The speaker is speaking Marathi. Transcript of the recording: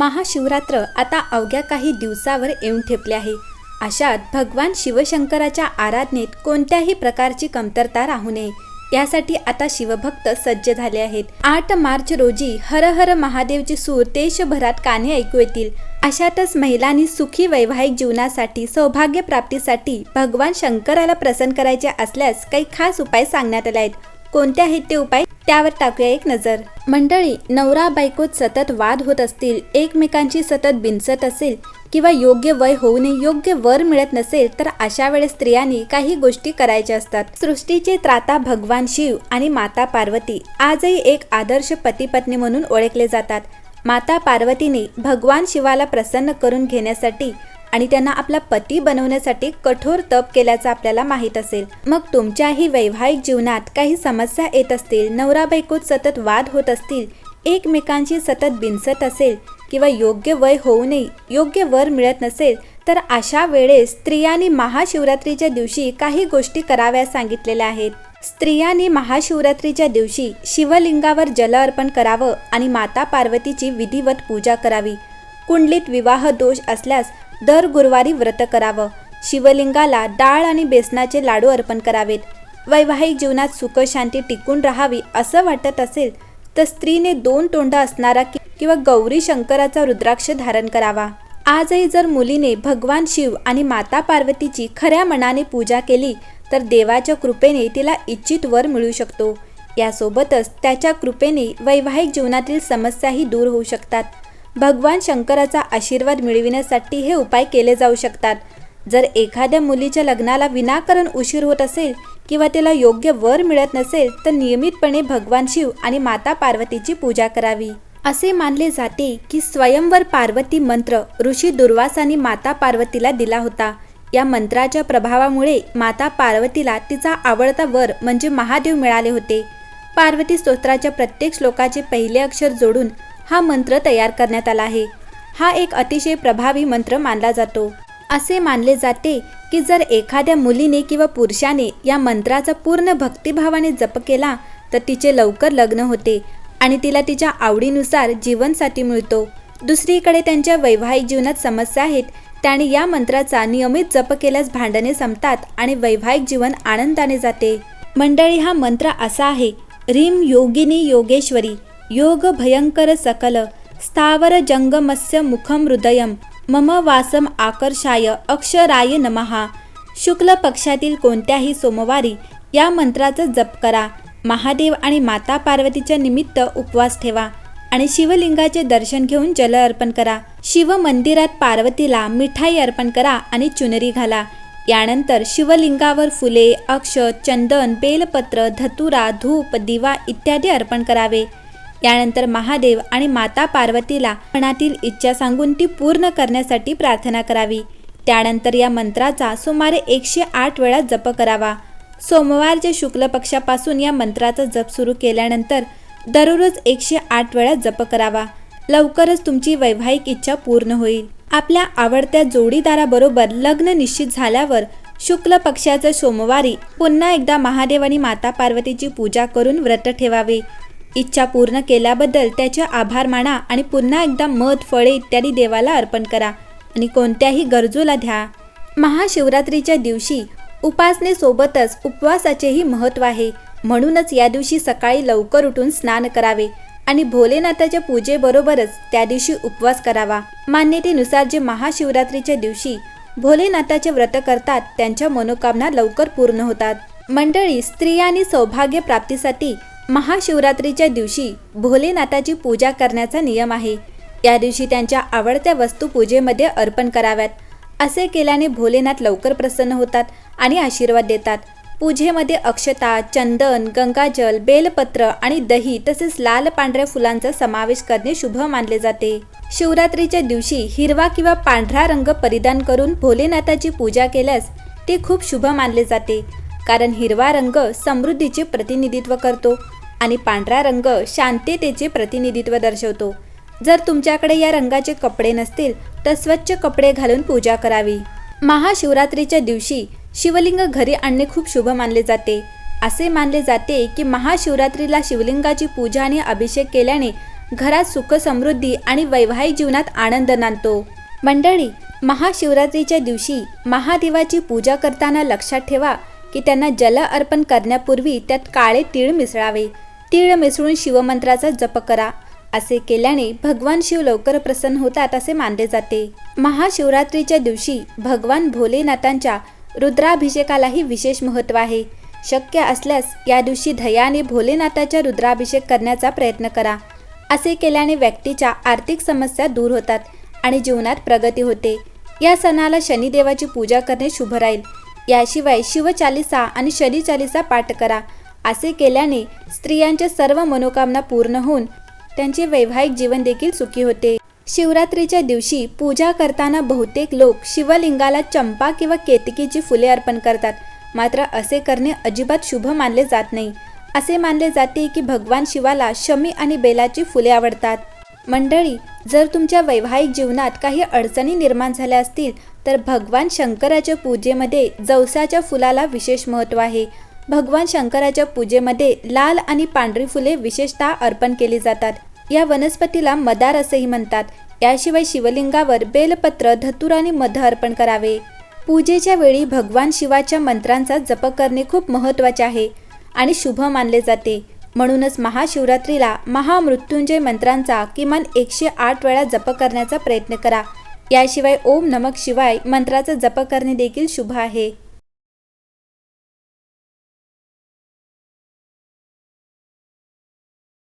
महाशिवरात्र आता अवघ्या काही दिवसावर येऊन ठेपले आहे. अशात भगवान शिवशंकराच्या आराधनेत कोणत्याही प्रकारची कमतरता राहू नये. यासाठी आता शिवभक्त सज्ज झाले आहेत. आठ मार्च रोजी हर हर महादेवचे सूर देशभरात काने ऐकू येतील. अशातच महिलांनी सुखी वैवाहिक जीवनासाठी सौभाग्य प्राप्तीसाठी भगवान शंकराला प्रसन्न करायचे असल्यास काही खास उपाय सांगण्यात आले आहेत. कोणते आहेत ते उपाय? त्यावर टाकूया एक नजर. मंडळी नवरा बायकोत सतत वाद होत असतील एकमेकांची सतत बिनसत असेल किंवा योग्य वय होऊनही योग्य वर मिळत नसेल तर अशा वेळेस स्त्रियांनी काही गोष्टी करायच्या असतात. सृष्टीचे त्राता भगवान शिव आणि माता पार्वती आजही एक आदर्श पती पत्नी म्हणून ओळखले जातात. माता पार्वतीने भगवान शिवाला प्रसन्न करून घेण्यासाठी आणि त्यांना आपला पती बनवण्यासाठी कठोर तप केल्याचं आपल्याला माहीत असेल. मग तुमच्याही वैवाहिक जीवनात काही समस्या येत असतील नवरा बायकोत सतत वाद होत असतील एकमेकांशी सतत बिनसत असेल किंवा योग्य वय होऊनही योग्य वर मिळत नसेल तर अशा वेळेस स्त्रियांनी महाशिवरात्रीच्या दिवशी काही गोष्टी कराव्या सांगितलेल्या आहेत. स्त्रियांनी महाशिवरात्रीच्या दिवशी शिवलिंगावर जल अर्पण करावं आणि माता पार्वतीची विधिवत पूजा करावी. कुंडलीत विवाह दोष असल्यास दर गुरुवारी व्रत करावं. शिवलिंगाला डाळ आणि बेसनाचे लाडू अर्पण करावेत. वैवाहिक जीवनात सुखशांती टिकून राहावी असं वाटत असेल तर स्त्रीने दोन तोंड असणारा किंवा गौरी शंकराचा रुद्राक्ष धारण करावा. आजही जर मुलीने भगवान शिव आणि माता पार्वतीची खऱ्या मनाने पूजा केली तर देवाच्या कृपेने तिला इच्छित वर मिळू शकतो. यासोबतच त्याच्या कृपेने वैवाहिक जीवनातील समस्याही दूर होऊ शकतात. भगवान शंकराचा आशीर्वाद मिळविण्यासाठी हे उपाय केले जाऊ शकतात. जर एखाद्या मुलीच्या लग्नाला विनाकारण उशीर होत असेल किंवा तिला योग्य वर मिळत नसेल तर नियमितपणे भगवान शिव आणि माता पार्वतीची पूजा करावी. असे मानले जाते की स्वयंवर पार्वती मंत्र ऋषी दुर्वासानी माता पार्वतीला दिला होता. या मंत्राच्या प्रभावामुळे माता पार्वतीला तिचा आवडता वर म्हणजे महादेव मिळाले होते. पार्वती स्तोत्राच्या प्रत्येक श्लोकाचे पहिले अक्षर जोडून हा मंत्र तयार करण्यात आला आहे. हा एक अतिशय प्रभावी मंत्र मानला जातो. असे मानले जाते की जर एखाद्या मुलीने किंवा पुरुषाने या मंत्राचा पूर्ण भक्तिभावाने जप केला तर तिचे लवकर लग्न होते आणि तिला तिच्या आवडीनुसार जीवनसाथी मिळतो. दुसरीकडे त्यांच्या वैवाहिक जीवनात समस्या आहेत त्याने या मंत्राचा नियमित जप केल्यास भांडणे संपतात आणि वैवाहिक जीवन आनंदाने जाते. मंडळी हा मंत्र असा आहे रीम योगिनी योगेश्वरी योग भयंकर सकल स्थावर जंगमस्य मुखम हृदयम मम वासम आकर्षाय अक्षराय नमहा शुक्ल पक्षातील कोणत्याही सोमवारी या मंत्राचा जप करा। महादेव आणि माता पार्वतीच्या निमित्त उपवास ठेवा आणि शिवलिंगाचे दर्शन घेऊन जल अर्पण करा। शिव मंदिरात पार्वतीला मिठाई अर्पण करा आणि चुनरी घाला। यानंतर शिवलिंगावर फुले अक्ष चंदन बेलपत्र धतुरा धूप दिवा इत्यादी अर्पण करावे। यानंतर महादेव आणि माता पार्वतीला मनातील इच्छा सांगून ती पूर्ण करण्यासाठी प्रार्थना करावी. त्यानंतर या मंत्राचा सुमारे एकशे आठ वेळा जप करावा. सोमवारच्या शुक्ल पक्षापासून या मंत्राचा जप सुरू केल्यानंतर दररोज एकशे आठ वेळा जप करावा. लवकरच तुमची वैवाहिक इच्छा पूर्ण होईल. आपल्या आवडत्या जोडीदाराबरोबर लग्न निश्चित झाल्यावर शुक्ल पक्षाच्या सोमवारी पुन्हा एकदा महादेव आणि माता पार्वतीची पूजा करून व्रत ठेवावे. इच्छा पूर्ण केल्याबद्दल त्याचे आभार माना आणि पुन्हा एकदा मध फळे इत्यादी देवाला अर्पण करा आणि कोणत्याही गरजूला द्या. महाशिवरात्रीच्या दिवशी उपासनेसोबतच उपवासाचेही महत्त्व आहे. म्हणूनच या दिवशी सकाळी लवकर उठून स्नान करावे आणि भोलेनाथाच्या पूजेबरोबरच त्या दिवशी उपवास करावा. मान्यतेनुसार जे महाशिवरात्रीच्या दिवशी भोलेनाथाचे व्रत करतात त्यांच्या मनोकामना लवकर पूर्ण होतात. मंडळी स्त्रियांनी सौभाग्य प्राप्तीसाठी महाशिवरात्रीच्या दिवशी भोलेनाथाची पूजा करण्याचा नियम आहे. या दिवशी त्यांच्या आवडत्या वस्तू पूजेमध्ये अर्पण कराव्यात. असे केल्याने भोलेनाथ लवकर प्रसन्न होतात आणि आशीर्वाद देतात. पूजेमध्ये अक्षता चंदन गंगाजल बेलपत्र आणि दही तसेच लाल पांढऱ्या फुलांचा समावेश करणे शुभ मानले जाते. शिवरात्रीच्या दिवशी हिरवा किंवा पांढरा रंग परिधान करून भोलेनाथाची पूजा केल्यास ते खूप शुभ मानले जाते. कारण हिरवा रंग समृद्धीचे प्रतिनिधित्व करतो. आणि पांढरा रंग शांततेचे प्रतिनिधित्व दर्शवतो. जर तुमच्याकडे या रंगाचे कपडे नसतील तर स्वच्छ कपडे घालून पूजा करावी. महाशिवरात्रीच्या दिवशी शिवलिंग घरी आणणे खूप शुभ मानले जाते. असे मानले जाते की महाशिवरात्रीला शिवलिंगाची पूजा आणि अभिषेक केल्याने घरात सुख समृद्धी आणि वैवाहिक जीवनात आनंद नांदतो. मंडळी महाशिवरात्रीच्या दिवशी महादेवाची पूजा करताना लक्षात ठेवा की त्यांना जल अर्पण करण्यापूर्वी त्यात काळे तीळ मिसळावे. तीळ मिसळून शिवमंत्राचा जप करा. असे केल्याने भगवान शिव लवकर प्रसन्न होतात असे मानले जाते. महाशिवरात्रीच्या दिवशी भगवान भोलेनाथांच्या रुद्राभिषेकालाही विशेष महत्त्व आहे. शक्य असल्यास या दिवशी धयाने भोलेनाथाच्या रुद्राभिषेक करण्याचा प्रयत्न करा. असे केल्याने व्यक्तीच्या आर्थिक समस्या दूर होतात आणि जीवनात प्रगती होते. या सणाला शनिदेवाची पूजा करणे शुभ राहील. याशिवाय शिवचालिसा आणि शनी चालिसा पाठ करा. असे केल्याने स्त्रियांच्या सर्व मनोकामना पूर्ण होऊन त्यांचे वैवाहिक जीवन देखील सुखी होते. शिवरात्रीच्या दिवशी पूजा करताना बहुतेक लोक शिवलिंगाला चंपा किंवा केतकीची फुले अर्पण करतात. मात्र असे करणे अजिबात शुभ मानले जात नाही. असे मानले जाते की भगवान शिवाला शमी आणि बेलाची फुले आवडतात. मंडळी जर तुमच्या वैवाहिक जीवनात काही अडचणी निर्माण झाल्या असतील तर भगवान शंकराच्या पूजेमध्ये जवसाच्या फुलाला विशेष महत्त्व आहे. भगवान शंकराच्या पूजेमध्ये लाल आणि पांढरी फुले विशेषतः अर्पण केली जातात. या वनस्पतीला मदार असेही म्हणतात. याशिवाय शिवलिंगावर बेलपत्र धतूर आणि मध अर्पण करावे. पूजेच्या वेळी भगवान शिवाच्या मंत्रांचा जप करणे खूप महत्त्वाचे आहे आणि शुभ मानले जाते. म्हणूनच महाशिवरात्रीला महामृत्युंजय मंत्रांचा किमान एकशे आठ वेळा जप करण्याचा प्रयत्न करा. याशिवाय ओम नमक शिवाय मंत्राचा जप करणे देखील शुभ आहे.